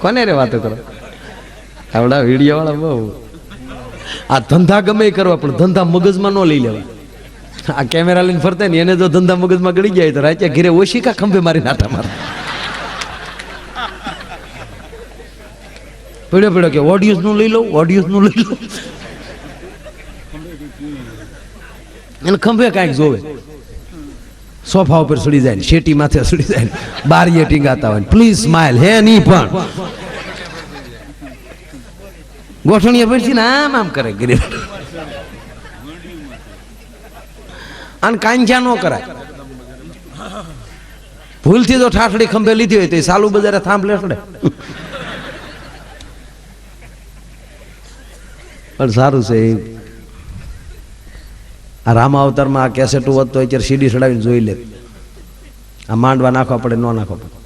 કોને રે વાતો કરો? આવડા વીડિયો વાળા બહુ. આ ધંધા ગમે કરવા, પણ ધંધા મગજમાં ન લઈ લેવા. આ કેમેરા લઈને ફરતા ને એને જો ધંધા મગજમાં ગળી જાય તો રાત્યા ઓછી કા ખંભે મારી નાતા મારે? પડ્યો પડ્યો કે ઓડિયન્સનું લઈ લઉં ઓડિયન્સનું લઈ લઉં એને ખંભે કાંઈક જોવે. સોફા ઉપર સડી જાય શેટી માથે સડી જાય ને, બારીએ ટીંગાતા હોય પ્લીઝ સ્માઇલ હે નહીં પણ. ગોઠણીએ પછી ને આમ આમ કરે ગરીબ. અને કાંજા ન કરાય. ભૂલથી તો ઠાઠડી ખંભે લીધી હોય તો એ સાલુ બજારે થાંભ લેસડે પણ સારું છે આ રામ અવતારમાં આ કેસેટું વધતો હોય અત્યારે સીડી સડાવીને જોઈ લે આ માંડવા નાખવા પડે, ન નાખવા પડે.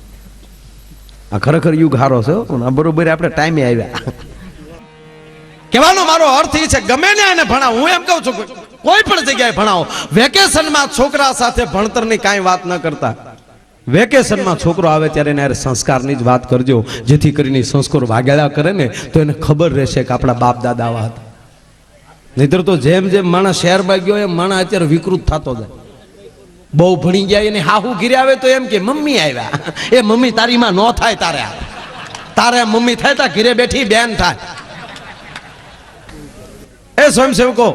આ ખરેખર યુગ હારો છે આ બરોબર આપણે ટાઈમે આવ્યા. કહેવાનો મારો અર્થ એ છે, ગમે ને એને ભણાવો, હું એમ કહું છું, કોઈ પણ જગ્યાએ ભણાવો. વેકેશનમાં છોકરા સાથે ભણતરની કાંઈ વાત ન કરતા. વેકેશનમાં છોકરો આવે ત્યારે એને સંસ્કારની જ વાત કરજો, જેથી કરીને સંસ્કાર વાગેલા કરે ને, તો એને ખબર રહેશે કે આપણા બાપ દાદા આવા હતા. નહીતર તો જેમ જેમ માણસ શહેરમાં ગયો એમ માણસ અત્યારે વિકૃત થતો જાય. બહુ ભણી ગયા એને હાહુ ઘીરે આવે તો એમ કે, મમ્મી આવ્યા. એ, મમ્મી, તારી માં ન થાય તારે તારે મમ્મી થાય તા ઘીરે બેઠી બેન થાય. એ સ્વયંસેવકો.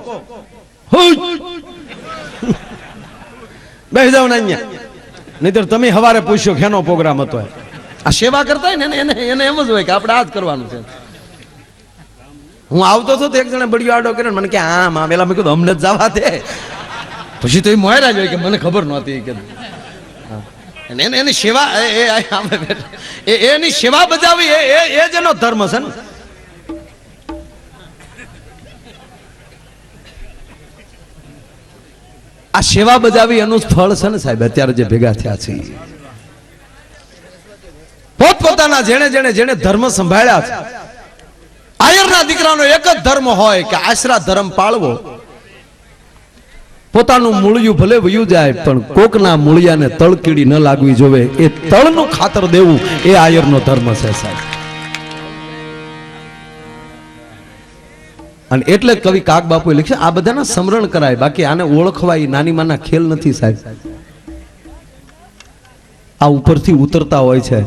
બેસી જાવ ને અહીંયા. નહીતર તમે હવારે પૂછ્યો કેનો પ્રોગ્રામ હતો. આ સેવા કરતા હોય ને એને એને એમ જ હોય કે આપણે આ જ કરવાનું છે. હું આવતો હતો તો એક જણે બળિયો આડો કર્યો મને કે, આમ મા પેલા મેં કીધું, અમને જ જવા દે. પછી તો એ મોયરા જોઈ કે મને ખબર નહોતી કે એને એની સેવા એ એની સેવા બજાવી, એ એ જ એનો ધર્મ છે ને. આ સેવા બજાવી એનું ફળ છે ને સાહેબ, અત્યારે જે ભેગા થયા છે. પોતપોતાના જેણે જેણે જેણે ધર્મ સંભાળ્યા છે. આયરના દીકરાનો એક જ ધર્મ હોય કે આશરા ધર્મ પાળવો. પોતાનું મૂળિયું ભલે વયું જાય, પણ કોકના મૂળિયાને તળકીડી ન લાગવી જોવે. એ તળનું ખાતર દેવું, એ આયરનો ધર્મ છે સાહેબ. અને એટલે કવિ કાક બાપુએ લખ્યું, આ બધાના સમરણ કરાય, બાકી આને ઓળખવા એ નાની માના ખેલ નથી સાહેબ. આ ઉપરથી ઉતરતા હોય છે.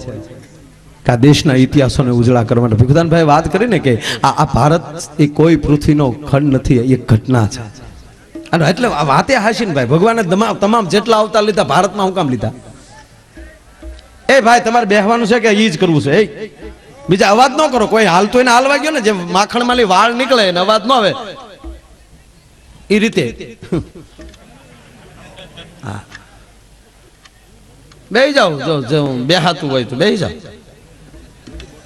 આ દેશના ઇતિહાસોને ઉજળા કરવાના ભીખુદાનભાઈ વાત કરીને કે આ આ ભારત એ કોઈ પૃથ્વીનો ખંડ નથી, એ ઘટના છે. અને એટલે આ વાતે હાશીન ભાઈ ભગવાને તમામ જેટલા અવતાર લીધા, ભારતમાં હું કામ લીધા? એ ભાઈ, તમારે બેહવાનું છે કે એ જ કરવું છે? એ? બીજા અવાજ ન કરો, કોઈ હાલતો એને હાલવા ગયો ને, જે માખણ વાળ નીકળે એને અવાજ ન આવે. એ રીતે. હા. બેહી જાઓ જો બેહાતું હોય તો બેહી જાઓ.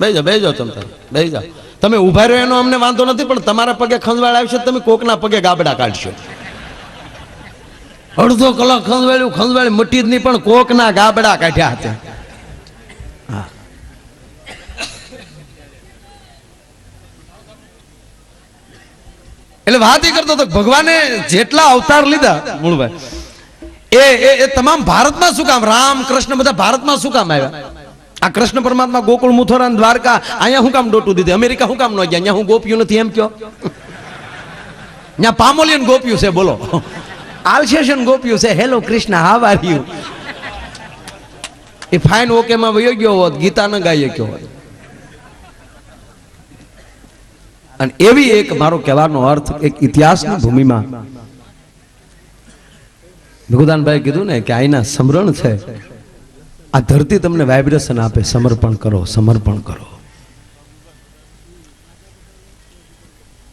બેહી જાઓ તમે. જાઓ તમે ઊભા રહ્યો એનો અમને વાંધો નથી, પણ તમારા પગે ખંજવાળ આવશે તમે કોકના પગે ગાબડા કાઢશો. અડધો કલાક ખંજવાળ્યું, ખંજવાળી મટી જ નહીં, પણ કોકના ગાબડા કાઢ્યા હતા. એટલે વાત એ કરતો હતો, ભગવાને જેટલા અવતાર લીધા, મૂળભાઈ, એ- એ તમામ ભારતમાં શું કામ? રામ કૃષ્ણ બધા ભારતમાં શું કામ આવ્યા? આ કૃષ્ણ પરમાત્મા ગોકુળ, મુથોરા દ્વારકા, અહીંયા હું કામ ડોટું દીધું? અમેરિકા હું કામ ન ગયા? અહીંયા હું ગોપ્યું નથી, એમ કયો? ત્યાં પામોલિયન ગોપ્યું છે, બોલો. આલ્સેશન ગોપ્યું છે. Hello Krishna how are you a fine okay માં વયો ગયો હોત, ગીતા ન ગાઈ ગયો હોત. અને એવી એક મારો કહેવાનો અર્થ, એક ઇતિહાસની ભૂમિમાં. ભગુદાનભાઈ કીધું ને કે આઈના સમરણ છે. આ ધરતી તમને વાઇબ્રેશન આપે, સમર્પણ કરો સમર્પણ કરો.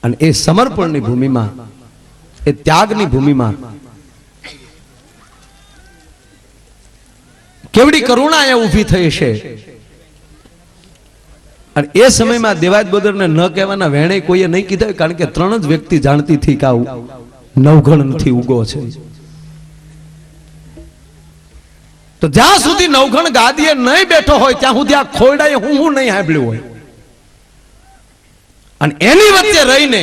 અને એ સમર્પણની ભૂમિમાં, એ ત્યાગની ભૂમિમાં કેવડી કરુણા એ ઊભી થઈ છે. અને એ સમયમાં દેવાજ બોદરને ન કહેવાના વેણે કોઈએ નહીં કીધા કારણ કે ત્રણ જ વ્યક્તિ જાણતી હતી કે આ નવઘણ નથી ઉગો છે. તો જ્યાં સુધી નવઘણ ગાદીએ નહીં બેઠો હોય, ત્યાં સુધી આ ખોરડાએ હું હું નહીં સાંભળ્યું હોય. અને એની વચ્ચે રહીને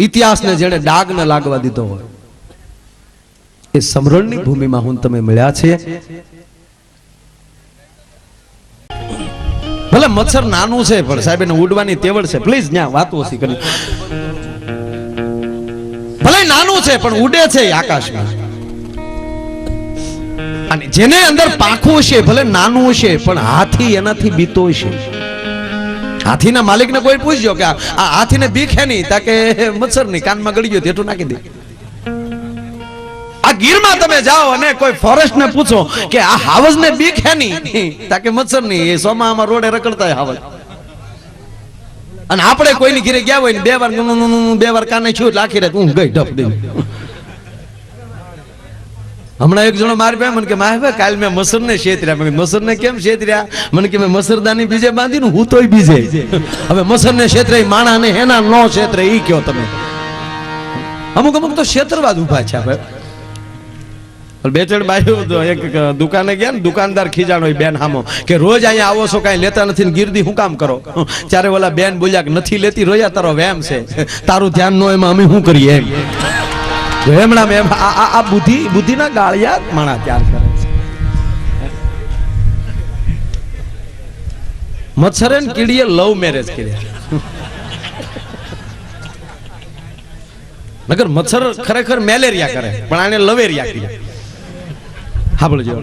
ઇતિહાસને જેણે ડાગ ન લાગવા દીધો હોય, એ સમરણની ભૂમિમાં હું તમે મળ્યા છે. ભલે મચ્છર નાનું છે, પણ સાહેબ, એને ઉડવાની તેવડ છે. પ્લીઝ ત્યાં વાતો ઓછી કરી. ભલે નાનું છે, પણ ઉડે છે આકાશમાં. અને જેને અંદર પાખું છે ભલે નાનું છે પણ હાથી એનાથી બીતો છે હાથીના માલિકને કોઈ પૂછજો કે આ હાથીને બીક હે નહીં તાકે મચ્છરની કાનમાં ગળી ગયો તેટલું નાખી દે. આ ગીરમાં તમે જાઓ અને કોઈ ફોરેસ્ટ ને પૂછો કે આ હાવજ ને બીક હે નહીં તાકે મચ્છર નહીં, એ સોમામાં રોડે રખડતા હાવજ. અને આપણે કોઈની ઘીરે ગયા હોય ને બે વાર બે વાર કાને છું એટલે આખી હું ગઈ, ઢપ દઈ હમણાં એક જણો મારી ભાઈ મને કે, મારે ભાઈ કાલ મેં મસર ને શેતર્યા. મેં મસર ને કેમ શેતર્યા? મને કે, મેં મસરદાની બીજે બાંધીને હું તોય બીજે. હવે મસર ને શેતરે, માણા ને હેના નો શેતરે, ઈ કયો તમે? અમુક અમુક તો શેતરવાદ ઊભા છે બે ત્રણ બાજુ એક દુકાને ગયા ને, દુકાનદાર ખીજાણો હોય બેન હામો, કે રોજ અહીંયા આવો છો, કાંઈ લેતા નથી ને ગીરદી હું કામ કરો? ત્યારે ઓલા બેન બોલ્યા કે, નથી લેતી, રોયા તારો વેમ છે. તારું ધ્યાન નો એમાં અમે શું કરીએ એમ? એમણા મેમ, આ આ- બુદ્ધિ બુદ્ધિના ગાળિયા માણા ત્યાર કરે છે. મચ્છરે કીડીએ લવ મેરેજ કર્યા. નગર મચ્છર ખરેખર મેલેરિયા કરે, પણ આને લવેરિયા કર્યા. સાંભળજો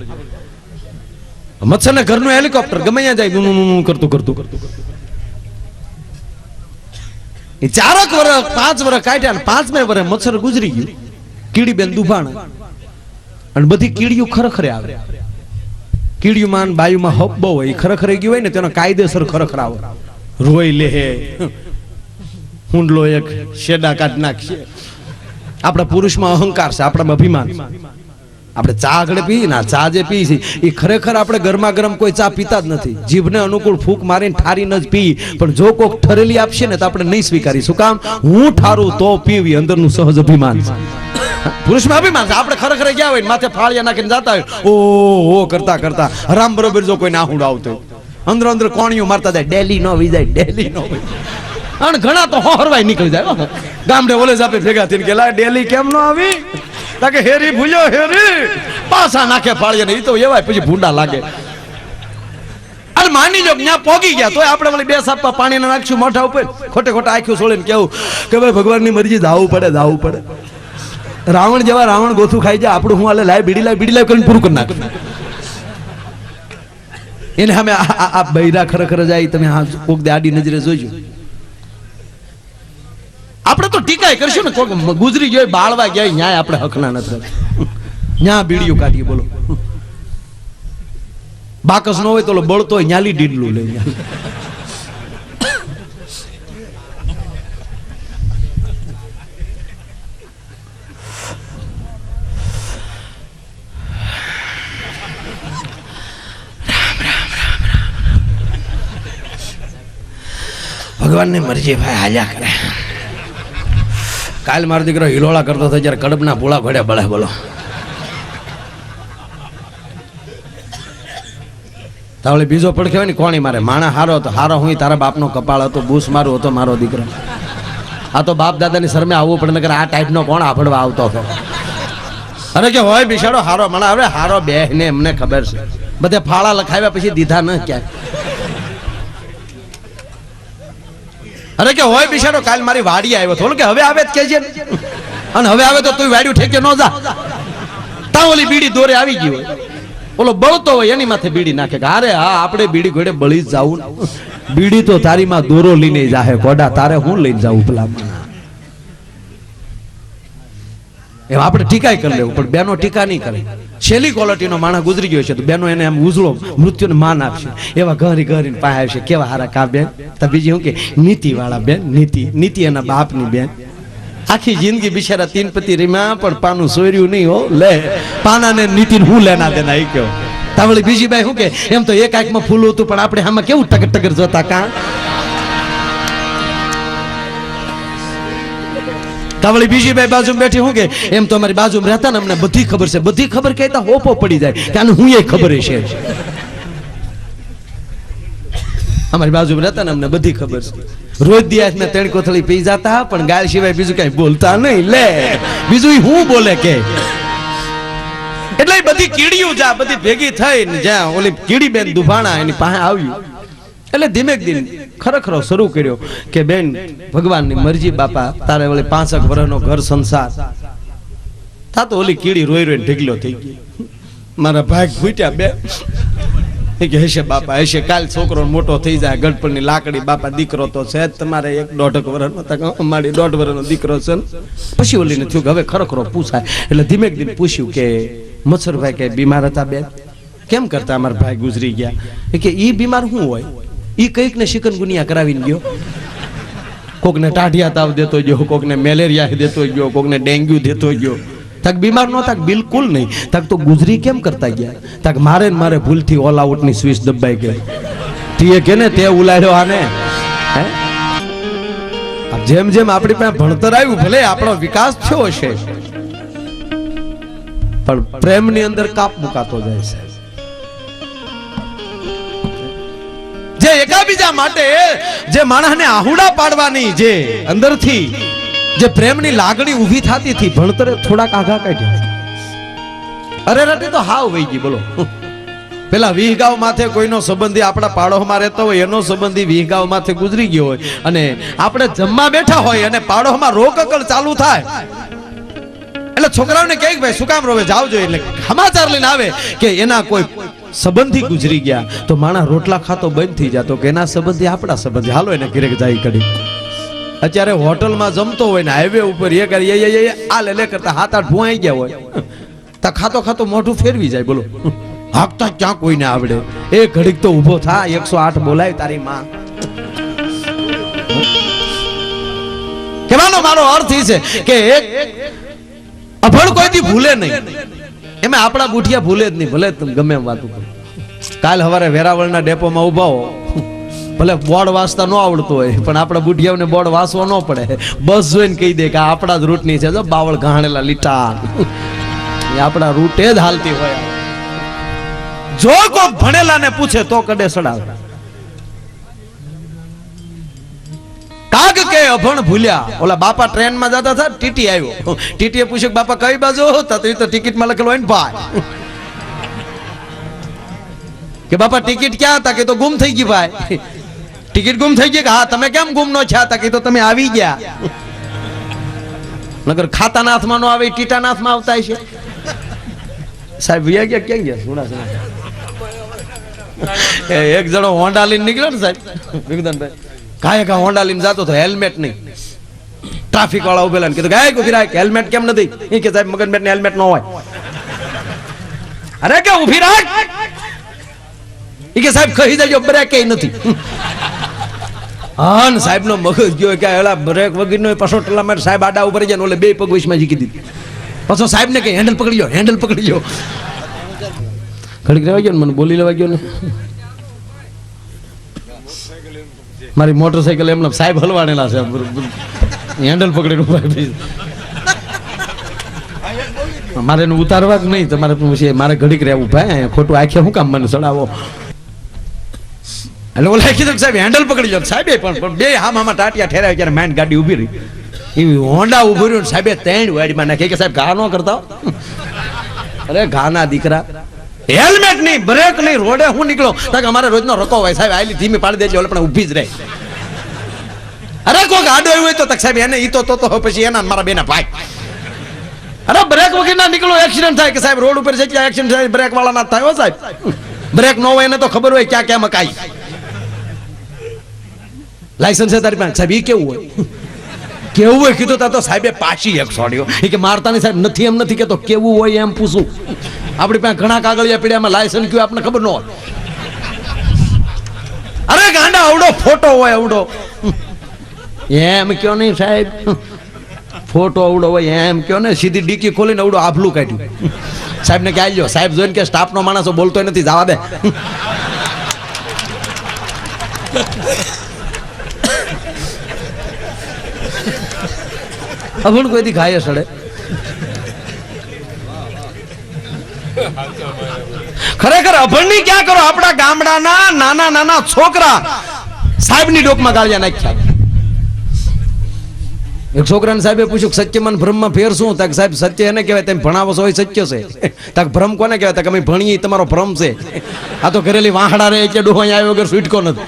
મચ્છર ને ઘરનું હેલિકોપ્ટર ગમે ત્યાં જાય નું કરતું કરતું કરતું કરતું. ચારક વર્ષ પાંચ વર્ષ કાઢ્યા પાંચમે વર્ષ મચ્છર ગુજરી ગયું. કીડી બેન દુભાણા. અને બધી કીડીઓ ખરેખરે આવે. કીડીયું માન બાયુમાં હપ બહુ હોય ખરેખરે ગયું હોય ને, તેનો કાયદેસર ખરેખર આવે રોઈ લે હુંડલો એક શેડા કાઢ નાખશે. આપણા પુરુષમાં અહંકાર છે, આપણામાં અભિમાન આપણે ચા આગળ પી ના ચા જે પી છે, એ ખરેખર આપણે ગરમા ગરમ કોઈ ચા પીતા જ નથી. જીભને અનુકૂળ ફૂંક મારીને ઠારીને જ પી પણ જો કોક ઠરેલી આપશે ને તો આપણે નહીં સ્વીકારી શું કામ? હું ઠારું તો પીવી, અંદરનું સહજ અભિમાન પુરુષમાં અભિમાન છે. આપણે ખરેખર ગયા હોય માથે ફાળિયા નાખીને જતા હોય, ઓ ઓ, કરતા કરતા. હરામ બરોબર જો કોઈ નાહુડ આવતો અંદર અંદર કોણીઓ મારતા જાય, ડેલી નો વિજાય, ડેલી નો અને ઘણા તો હોરવાય નીકળી જાય ગામડે ઓલે જ ભેગા થઈને કે, લા, ડેલી કેમ નો આવી? તાકે હેરી ભૂલ્યો, હેરી. પાછા નાખે ફાળીએ ને એ તો એવાય, પછી ભૂંડા લાગે. અને માની જો ત્યાં પોગી ગયા, તોય આપણે વળી બે સાપા પાણી નાખશું મોઢા ઉપર. ખોટે ખોટા આખ્યું છોડીને કેવું કે ભાઈ ભગવાનની મરજી દાવું પડે દાવું પડે. રાવણ જેવા રાવણ ગોથું ખાઈ જાય, આપણું હું આલે લાય, બીડી લાય બીડી લાય કરીને પૂરું કરી નાખ. એને અમે આ બૈરા ખરેખર જાય, તમે હા કોક દે આડી નજરે જોજો. આપણે તો ટીકાય કરશું ને. કોઈક ગુજરી ગયો બાળવા ગયા ન્યાય આપણે હકના નથી. ન્યા બીડીઓ કાઢીએ, બોલો. બાકસ ન હોય તો બળતો હોય, ન્યાલી ડીડલું લઈ ભગવાનની મરજી ભાઈ, હાલ્યા કરે. કાલ મારો દીકરો હિલોળા કરતો હતો જ્યારે કડબના પૂળા ઘડે બળે બોલો. તાવળે બીજો પડખ્યો ને કોણી મારે. માણા હારો હતો. હારો હું તારા બાપનો કપાળ હતો. બૂસ મારું હતો મારો દીકરો. આ તો બાપ દાદાની શરમે આવવું પડે, નકર આ ટાઈપનો કોણ આફડવા આવતો હતો. અરે કે હોય બિશાડો હારો. મને હવે હારો બે ને એમને ખબર છે. બધે ફાળા લખાવ્યા પછી દીધા ન ક્યાંય. અરે કે હોય બિચારો કાલ મારી વાડી આવ્યો હતો કે હવે આવે જ કે છે અને હવે આવે તો તું વાડ્યું ઠેકે ન જા. તા ઓલી બીડી દોરે આવી ગઈ હોય. ઓલો બળતો હોય એની માથે બીડી નાખે કે અરે હા આપણે બીડી ઘોડે બળી જ જાવું બીડી તો તારી માં દોરો લઈને જાહે ગોડા તારે હું લઈને જાઉં પેલા એમ આપણે ટીકાય કરી લેવું પણ બેનો ટીકા નહીં કરે. છેલ્લી ક્વોલિટીનો માણસ ગુજરી ગયો છે તો બેનો એને એમ ઉજળો મૃત્યુને માન આપશે. એવા ઘરી ઘરીને પાસે આવશે. કેવા હારા કા બેન? તો બીજી શું કે? નીતિ વાળા બેન, નીતિ. નીતિ એના બાપની બેન. આખી જિંદગી બિચારા તીન પતિ રીમાં, પણ પાનું સોર્યું નહીં હો. લે, પાનાને નીતિને હું લેના દેના એ કયો. તાવળી બીજી બાઈ શું કે? એમ તો એક આંખમાં ફૂલ હતું, પણ આપણે આમાં કેવું ટગર ટગર જોતા કા? તાવળી બીજી બે બાજુ બેઠી, હું કે, એમ તો અમારી બાજુ રહેતા ને અમને બધી ખબર છે, બધી ખબર કહેતા હોપો પડી જાય આને હું એ ખબર છે. અમારી બાજુ રહેતા ને અમને બધી ખબર છે. રોજ દિયા ને ત્રણ કોથળી પી જતા, પણ ગાય સિવાય બીજું કઈ બોલતા નહીં, લે. બીજું હું બોલે કે? એટલે બધી કીડીયું જા બધી ભેગી થઈ ને જ્યાં ઓલી કીડી બેન દુભાણા એની પાસે આવ્યું. એટલે ધીમે ધીમે ખરેખર શરૂ કર્યો કે બેન, ભગવાનની મરજી બાપા, તારે વળી પાંસઠ વર્ષનો ઘર સંસાર. તા તો ઓલી કીડી રોઈ રોઈને ઢીકલો થઈ ગઈ મારા ભાગ ફૂટ્યા બે. કે, હશે બાપા, હશે, કાલ છોકરો મોટો થઈ જાય, ગઢપણની લાકડી બાપા દીકરો તો છે તમારે એક દોઢક વર્ષનો અમારી દોઢ વર્ષનો દીકરો છે પછી ઓલીને થયું કે હવે ખરેખરો પૂછાય. એટલે ધીમે ધીમે પૂછ્યું કે, મચ્છરભાઈ કે, બીમાર હતા બે કેમ કરતા અમારા ભાઈ ગુજરી ગયા? કે એ બીમાર શું હોય? ઈ કંઈક ને શિકનગુનિયા કરાવીને ગયો. કોકને ટાઢિયા તાવ દેતો ગયો, કોકને મેલેરિયા દેતો ગયો, કોકને ડેન્ગ્યુ દેતો ગયો. તક બીમાર ન થાક, બિલકુલ નહીં. તક તો ગુજરી કેમ કરતા ગયા? તક મારે ને મારે ભૂલથી ઓલ આઉટની સ્વિચ દબાઈ ગઈ. તીએ કે ને તે ઉલાડ્યો આને? હે? જેમ જેમ આપણી પાસે ભણતર આવ્યું, ભલે આપણો વિકાસ થયો હશે, પણ પ્રેમની અંદર કાપ મુકાતો જાય છે. એકાબીજા માટે જે માણસને આહુડા પાડવાની જે અંદરથી જે પ્રેમની લાગણી ઊભી થતી હતી, ભણતરે થોડાક આઘા કાઢ્યા અરે રટી તો હાવ વહી ગઈ, બોલો. પેલા વિહગાવ માથે કોઈનો સંબંધી આપણા પાડોમાં રહેતો હોય, એનો સંબંધી વિહગાવ માથે ગુજરી ગયો હોય. અને આપણે જમવા બેઠા હોય અને પાડોમાં રોકકળ ચાલુ થાય. એટલે છોકરાઓને કહે ભાઈ, શું કામ રોવે? જાવ જોઈએ એટલે સમાચાર લઈને આવે કે એના કોઈ સંબંધી ગુજરી ગયા. તો માણા રોટલા ખાતો બંધ થઈ જતો કે એના સંબંધી આપણા સંબંધી. હાલો એને ઘરે જાય કરી અત્યારે હોટલમાં જમતો હોય ને હાઈવે ઉપર એ કરી આ લે લે કરતા હાથ આઠ ભુવાઈ ગયા હોય. તા ખાતો ખાતો મોઢું ફેરવી જાય, બોલો. હાકતા ક્યાં કોઈને આવડે? એ ઘડીક તો ઊભો થા, એકસો આઠ બોલાય તારી માં. કહેવાનો મારો અર્થ એ છે કે એક અભણ કોઈથી ભૂલે નહીં. એમાં આપણા ગુઠિયા ભૂલે જ નહીં. ભલે તમે ગમે એમ વાત કરો. કાલ હવારે વેરાવળના ડેપોમાં ઊભા હો. ભલે બોર્ડ વાંચતા ન આવડતું હોય, પણ આપણા બુઢિયાઓને બોર્ડ વાંચવા ન પડે. બસ જોઈને કહી દે કે આપણા જ રૂટની છે. જો બાવળ ઘાણેલા લીટા. એ આપણા રૂટે જ હાલતી હોય. જો કોઈ ભણેલાને પૂછે તો કડે સડાવે. અભણ ભૂલ્યા. ઓલા બાપા ટ્રેનમાં જતા હતા ટીટી આવ્યો. ટીટીએ પૂછ્યું બાપા કઈ બાજુ? તો ઈ તો ટિકિટમાં લખેલું હોય ને ભાઈ. કે બાપા ટિકિટ ક્યાં હતા? કે તો ગુમ થઈ ગઈ ભાઈ. ટિકિટ ગુમ થઈ ગઈ કે હા, તમે કેમ ગુમ નો હતા? કે તો તમે આવી ગયા. નગર ખાતાના હાથમાં નો આવે ટીટા ટીટાના હાથમાં આવતા છે સાહેબ, વિયા ગયા? ક્યાં ગયા? સુણા એ એક જણો હોન્ડા લઈને નીકળ્યો ને સાહેબ, વિગદાનભાઈ. કાંઈ કા હોન્ડા લઈને જાતો તો હેલ્મેટ નહીં. ટ્રાફિક વાળા ઉભેલા ને કીધું ગાય ઊભી રાખ, હેલ્મેટ કેમ નથી? એ કે, સાહેબ મગનમેટ ને હેલ્મેટ ન હોય. અરે કે ઊભી રાખ. ઈ કે, સાહેબ, કહી દેજો, બ્રેક નથી. હાન સાહેબ નો મગજ ગયો કે એલા બ્રેક વગર નો પાછો ટલા માટે સાહેબ આડા ઉપર જાય ઓલે બે પગ વચમાં જીકી દીધી. પાછો સાહેબ ને કે હેન્ડલ પકડી લો હેન્ડલ પકડી લો ઘડીક રહેવા ગયો ને, મને બોલી લેવા ગયો ને. મારી મોટરસાઇકલ એમને સાહેબ હલવાડેલા છે. હેન્ડલ પકડીને ઊભા મારે એને ઉતારવા જ નહીં, તમારે પછી મારે ઘડીક રહેવું ભાઈ ખોટું આખે શું કામ મને ચડાવો એટલે ઓલા કીધું સાહેબ હેન્ડલ પકડી જાવ સાહેબે પણ બે હામ આમાં ટાટિયા ઠેરાય ત્યારે માઇન્ડ ગાડી ઊભી રહી. એવી હોન્ડા ઊભી રહ્યું સાહેબે ત્રણ વાડીમાં નાખી કે સાહેબ, ઘા ન કરતા. અરે, ઘાના દીકરા. હેલ્મેટ નહીં બ્રેક નહીં રોડે હું નીકળો તાકે અમારે રોજનો રકો હોય સાહેબ, આયલી ધીમી પાડી દેજો, એટલે પણ ઊભી જ રહે. અરે કોક આડો હોય તો સાહેબ, એને ઈ તો તો પછી એના મારા બેના ભાઈ. અરે બ્રેક વગર ના નીકળો એક્સિડન્ટ થાય કે સાહેબ, રોડ ઉપર જેટલા એક્સિડન્ટ થાય બ્રેક વાળા ના થાય, હો સાહેબ. બ્રેક ન હોય એને તો ખબર હોય ક્યાં ક્યાં મકાઈ. લાયસન્સ તારી પાસે? સાહેબ, ઈ કેવું હોય? કેવું હોય? કીધું તા તો સાહેબે પાછી એક સોડ્યો. એ કે મારતાની સાહેબ નથી એમ નથી કેતો, કેવું હોય એમ પૂછું. આપણી પાસે ઘણા કાગળિયા પીડ્યા, એમાં લાયસન્સ કયું આપણને ખબર ન હોય. અરે, ગાંડા આવડો ફોટો હોય આવડો એમ કયો નહીં સાહેબ? ફોટો આવડો હોય, એમ કયો ને, સીધી ડીકી ખોલીને આવડો આભલું કાઢ્યું. સાહેબ ને આવી સાહેબ જોઈને કે સ્ટાફનો માણસો બોલતો નથી, જવા દે. અભણ કોઈથી ખાય સડે? ખરેખર અભણની ક્યાં કરો? આપણા ગામડાના નાના નાના છોકરા સાહેબની ડોકમાં ગાળિયા નાખ્યા. એક છોકરાને સાહેબે પૂછ્યું સત્યમાં ભ્રમમાં ફેર શું તાક સાહેબ, સત્ય એને કહેવાય, તેમ ભણાવો છો સત્ય છે. તાક ભ્રમ કોને કહેવાય? તાક અમે ભણીએ તમારો ભ્રમ છે. આ તો ઘરેલી વાહડા રહે કે ડોહો અહીંયા આવ્યો વગર છૂટકો નથી.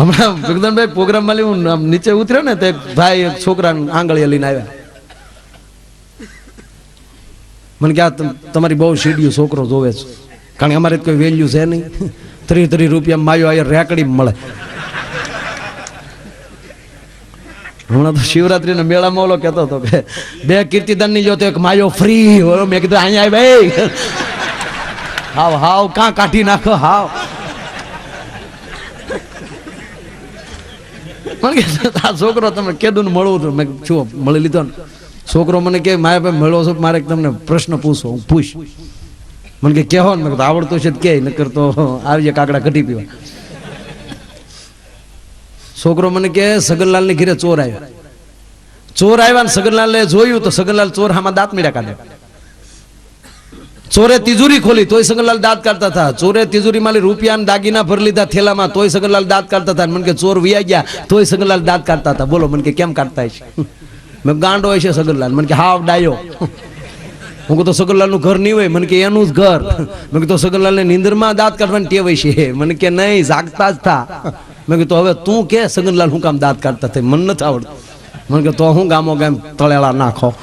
હમણાં જગદનભાઈ પ્રોગ્રામમાં હું નીચે ઉતર્યો ને, તે ભાઈ, એક છોકરાને આંગળીએ લઈને આવ્યા. મને કે આ તમ- તમારી બહુ સીડિયું છોકરો જોવે છે. કારણ કે અમારે કોઈ વેલ્યુ છે નહીં. ત્રીસ ત્રીસ રૂપિયા માયો આ રેકડી મળે. હમણાં તો શિવરાત્રીના મેળામાં ઓલો કહેતો હતો કે, બે કીર્તિદાનની ની જોતો એક માયો ફ્રી મેં કીધું, અહીંયા ભાઈ. હાવ હાવ, કાં કાઢી નાખો, હાવ. પણ કે છોકરો તમે કેદું મળવું હતું મેં છું મળી લીધો ને. છોકરો મને કે મારે ભાઈ મળો છો, મારે તમને પ્રશ્ન પૂછો હું પૂછ. મને કે કહેવો ને? મેં આવડતો છે કે, નકર તો આવજે કાકડા કઢી પીવા. છોકરો મને કે સગનલાલની ઘરે ચોર આવ્યો. ચોર આવ્યા ને સગનલાલે જોયું તો સગનલાલ ચોર હામાં દાંત મીડા કાઢે. ચોરે તિજોરી ખોલી, તોય સગનલાલ દાંત કાઢતા હતા. ચોરે તિજોરી માલી રૂપિયા દાગીના ભરી લીધા થેલામાં, તોય સગનલાલ દાંત કાઢતા હતા. મને કે ચોર વિયા ગયા, તોય સગનલાલ દાંત કાઢતા હતા. બોલો, મને કે કેમ કાઢતા છે મેં ગાંડો હોય છે સગનલાલ મને કે, હાવ, ડાયો. હું કીધું સગનલાલનું ઘર નહીં હોય. મને કે, એનું જ ઘર. મેં કીધું સગનલાલ ને નીંદરમાં દાંત કાઢવાની ટેવ છે મને કે, નહીં, જાગતા જ થા. મેં કીધું, હવે તું કે સગનલાલ હું કામ દાંત કાઢતા થાય? મને નથી આવડતું. મને કે, તો હું ગામો ગામ તળેલા નાખો.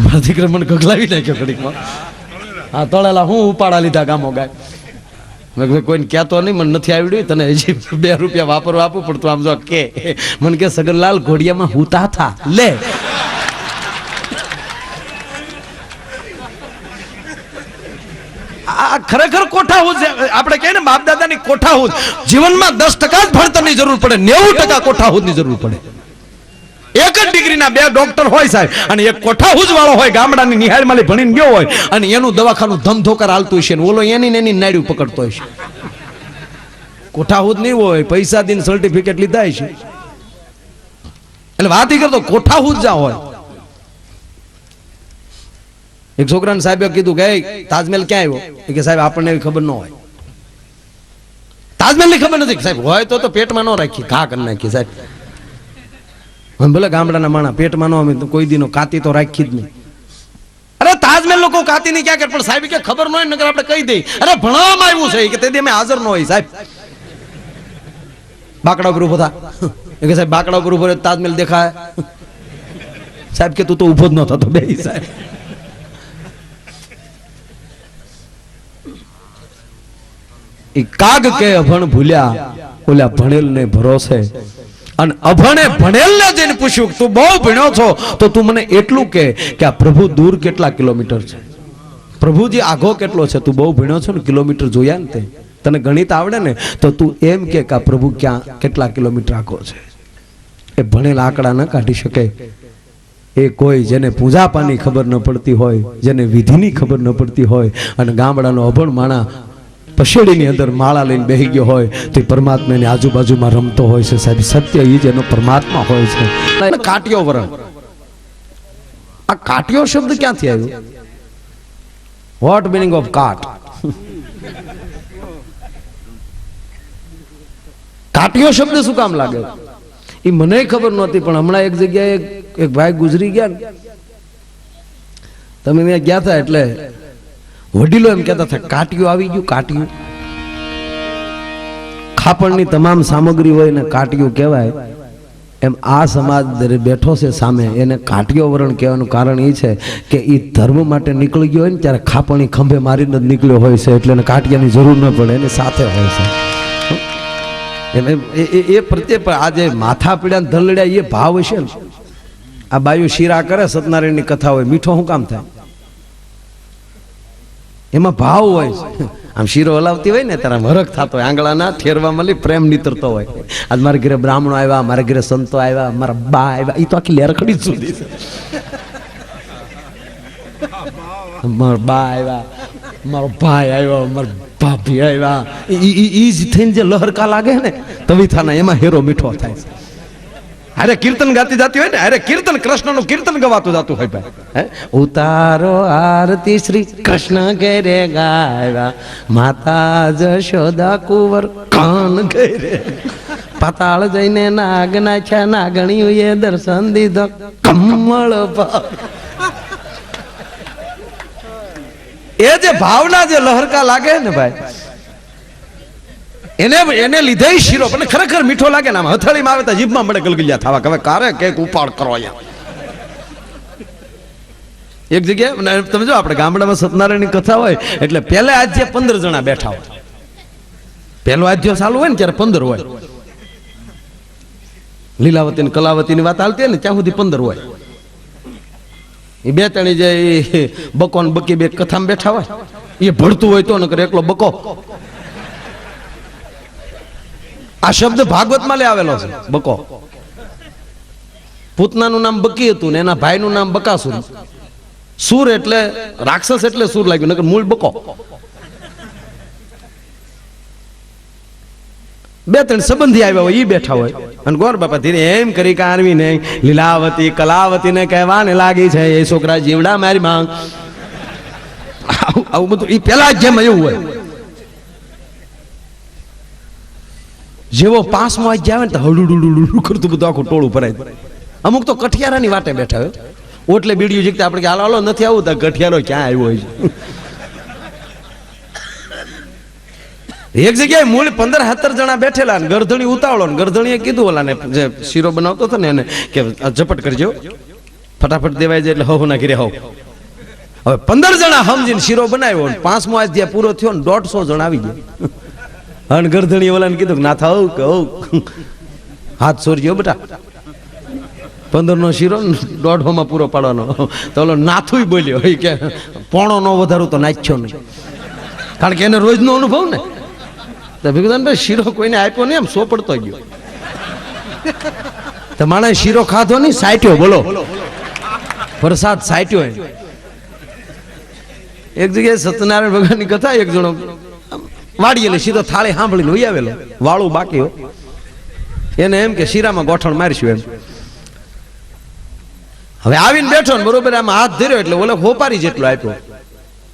મારા દીકરા મને ગગલાવી નાખ્યો ઘડીકમાં. હા, તળેલા, હું ઉપાડા લીધા ગામો ગાય મેં કોઈને કહેતો નહીં, મને નથી આવડ્યું, તને હજી બે રૂપિયા વાપરવા આપવું પડતું આમ જો કે. મને કે સગનલાલ ઘોડિયામાં હુતા થા, લે. આ ખરેખર કોઠાહૂદ છે. આપણે કહીએ ને બાપ દાદાની કોઠાહૂદ જીવનમાં દસ ટકા જ ભણતરની જરૂર પડે, નેવું ટકા કોઠાહૂદની જરૂર પડે. એક જ ડિગ્રીના બે ડોક્ટર હોય સાહેબ અને એક કોઠાહૂજ વાળો હોય ગામડાની નિહાળમાલી ભણીને ગયો હોય અને એનું દવાખાનું ધમધોકર હાલતું હશે ને ઓલો એની એની નાડ્યું પકડતો હશે. કોઠાહૂજ નહીં હોય પૈસા દિન સર્ટિફિકેટ લીધા હશે. એટલે વાત એ કરતો કોઠાહૂજ જા હોય. એક છોકરાને સાહેબે કીધું કે "એ, તાજમહેલ ક્યાં આવ્યો? કે સાહેબ આપણને એવી ખબર ન હોય. તાજમહેલની ખબર નથી સાહેબ હોય તો પેટમાં ન રાખી ઘા કરી નાખી સાહેબ. ભલે ગામડાના માણા, પેટમાં ન અમે કોઈ દીનો કાતી તો રાખી જ નહીં. અરે તાજમહેલ લોકો કાતી નહીં ક્યાં કરે? પણ સાહેબ કે ખબર ન હોય નગર આપણે કહી દઈ અરે ભણવામાં આવ્યું છે કે તેથી અમે હાજર ન હોય, સાહેબ. બાકડા ઉપર ઊભો થા. કે સાહેબ, બાકડા ઉપર ઊભો તાજમહેલ દેખાય. સાહેબ, કે તું તો ઊભો જ ન થતો બે, સાહેબ. કાગ કે અભણ ભૂલ્યા, ઓલા ભણેલ ને ભરોસે. અને અભણે ભણેલ ને જઈને પૂછ્યું તું બહુ ભણ્યો છો? તો તું મને એટલું કહે કે આ પ્રભુ દૂર કેટલા કિલોમીટર છે? પ્રભુજી આઘો કેટલો છે? તું બહુ ભણ્યો છો ને કિલોમીટર જોયા ને તે? તને ગણિત આવડે ને? તો તું એમ કે આ પ્રભુ ક્યાં, કેટલા કિલોમીટર આઘો છે? એ ભણેલ આંકડા ન કાઢી શકે. એ કોઈ જેને પૂજાપાની ખબર ન પડતી હોય, જેને વિધિની ખબર ન પડતી હોય, અને ગામડાનો અભણ માણા પશેડીની અંદર માળા લઈને બેહી ગયો હોય તો એ પરમાત્માની આજુબાજુમાં રમતો હોય છે સાહેબ. સત્ય એ જ એનો પરમાત્મા હોય છે. કાટ્યો વરણ. આ કાટ્યો શબ્દ ક્યાંથી આવ્યો? વોટ મિનિંગ ઓફ કાટ? કાટ્યો શબ્દ શું કામ લાગે? એ મને ખબર નહોતી, પણ હમણાં એક જગ્યાએ એક ભાઈ ગુજરી ગયા તમે ત્યાં ગયા હતા એટલે વડીલો એમ કહેતા થાય કાટિયું આવી ગયું, કાટિયું. ખાપણની તમામ સામગ્રી હોય ને કાટિયું કહેવાય. એમ આ સમાજ બેઠો છે સામે, એને કાટિયો વરણ કહેવાનું કારણ એ છે કે એ ધર્મ માટે નીકળી ગયો હોય ને ત્યારે ખાપણી ખંભે મારીને જ નીકળ્યો હોય છે, એટલે એને કાટિયાની જરૂર ન પડે, એની સાથે હોય છે. એમ એ પ્રત્યે પણ આજે માથા પીડા ધલડ્યા, એ ભાવ હશે ને. આ બાયુ શીરા કરે, સત્યનારાયણની કથા હોય, મીઠો શું કામ થાય? એમાં ભાવ હોય. આમ શીરો હલાવતી હોય ને આમ હરખ થતો હોય. આંગળાના ઠેરવા મળી, પ્રેમ નીતરતો હોય. આજ મારા ઘરે બ્રાહ્મણો આવ્યા, મારા ઘરે સંતો આવ્યા, મારા બા આવ્યા. એ તો આખી લેરખડી જ સુધી મારા બા આવ્યા, મારો ભાઈ આવ્યો, મારા ભાભી આવ્યા. ઈ જ થઈને જે લહરકા લાગે ને, તવિથાના એમાં હેરો મીઠો થાય. છે અરે કીર્તન ગાતી જાતી હોય ને અરે કીર્તન કૃષ્ણનું કીર્તન ગવાતું જાતું હોય ભાઈ. ઉતારો આરતી શ્રી કૃષ્ણ ઘેરે ગાયા માતા જશોદા કુંવર કાન ઘેરે. પાતાળ જઈને નાગ નાખ્યા નાગણીઓ એ દર્શન દીધો કમળ ભાવ એ જે ભાવના જે લહરકા લાગે ને ભાઈ એને એને લીધે શીરો, પણ ખરેખર મીઠો લાગે ને આમ હથેળીમાં આવે તો જીભમાં મળે ગલગલિયા થવા હવે કારે કેક ઉપાડ કરો અહીંયા. એક જગ્યાએ તમે જો, આપણે ગામડામાં સત્યનારાયણની કથા હોય, એટલે પહેલા આજે પંદર જણા બેઠા હોય. પહેલો આજ્યો ચાલુ હોય ને ત્યારે પંદર હોય. લીલાવતી ને કલાવતી ની વાત હાલતી હોય ને, ત્યાં સુધી પંદર હોય. એ બે ત્રણ જે બકો ને બકી બે કથામાં બેઠા હોય, એ ભળતું હોય તો નકર એકલો બકો. આ શબ્દ ભાગવતમાં લે આવેલો છે. બકો. પૂતનાનું નામ બકી હતું ને એના ભાઈનું નામ બકાસુર. સુર એટલે, રાક્ષસ એટલે સુર લાગ્યું, નકર મૂળ બકો. બે ત્રણ સંબંધી આવ્યા હોય, ઈ બેઠા હોય. અને ગોર બાપા ધીરે એમ કરી કારવી ને લીલાવતી, કલાવતી ને કહેવાને લાગી છે, એ છોકરા જીવડા મારી માંગ. આવું બધું એ પેલા જેમ એવું હોય. જેવો પાસમાં આજ જાય ને તો હળુડુડુડુ કરતું બધું આખું ટોળું ભરાય અમુક તો કઠિયારાની વાટે બેઠા હોય ઓટલે બીડીયું જીકતા આપણે કે હાલો હાલો નથી આવું તો કઠિયારો ક્યાં આવ્યો હોય એક જગ્યાએ મૂળ પંદર સત્તર જણા બેઠેલા ને ગરધણી ઉતાવળો ને ગરધણીએ કીધું ઓલાને જે શીરો બનાવતો હતો ને એને કે ઝપટ કરજો ફટાફટ દેવાય જાય એટલે હવ ના ઘીરે હવ હવે પંદર જણા સમજીને શીરો બનાવ્યો પાંચમો આજ ત્યાં પૂરો થયો ને દોઢસો જણા આવી ગયા અને ગરધણી ઓલાને કીધું કે, ના થાવ કે હાથ સોરજો બેટા. પંદર નો શીરો દોઢોમાં પૂરો પાડવાનો. તો ઓલો નાથુય બોલ્યો, એ કે પોણો નો વધારું તો નાખ્યો નહીં. કારણ કે એને રોજનો અનુભવ ને. તો ભીખુદાનભાઈ શીરો કોઈને આપ્યો નહીં એમ સો પડતો ગયો. તો માણસ શીરો ખાધો નહીં, સાટ્યો, બોલો. પ્રસાદ સાટ્યો એક જગ્યાએ સત્યનારાયણ ભગવાનની કથા, એક જણો એટલે શીરો થાળી સાંભળીને લઈ આવેલો. વાળું બાકી એને એમ કે શીરામાં ગોઠણ મારીશું એમ. હવે આવીને બેઠો ને બરોબર આમાં હાથ ધર્યો એટલે ઓલે હોપારી જેટલો આપ્યો.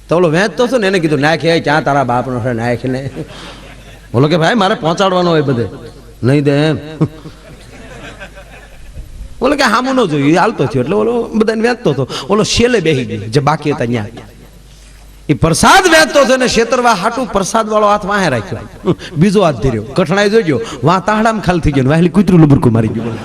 તો ઓલો વેચતો હતો ને એને કીધું, નાખે ક્યાં તારા બાપનો છે? નાખીને બોલો કે, ભાઈ, મારે પહોંચાડવાનો હોય બધે. નહીં દે એમ. બોલો કે, હામું ન જોયું હાલતો થયો. એટલે ઓલો બધાને વેચતો હતો. ઓલો શેલે બેહી ગયો, જે બાકી હતા ત્યાં. એ પ્રસાદ વહેતો હતો ને શેતરવા હાટું પ્રસાદ વાળો હાથ વાહે રાખ્યો. બીજો હાથ ધીર્યો. કઠણાઈ જોજો. વાહ તાહડામાં ખાલી થઈ ગયો વાહેલી કૂતરું લુબરકું મારી ગયું.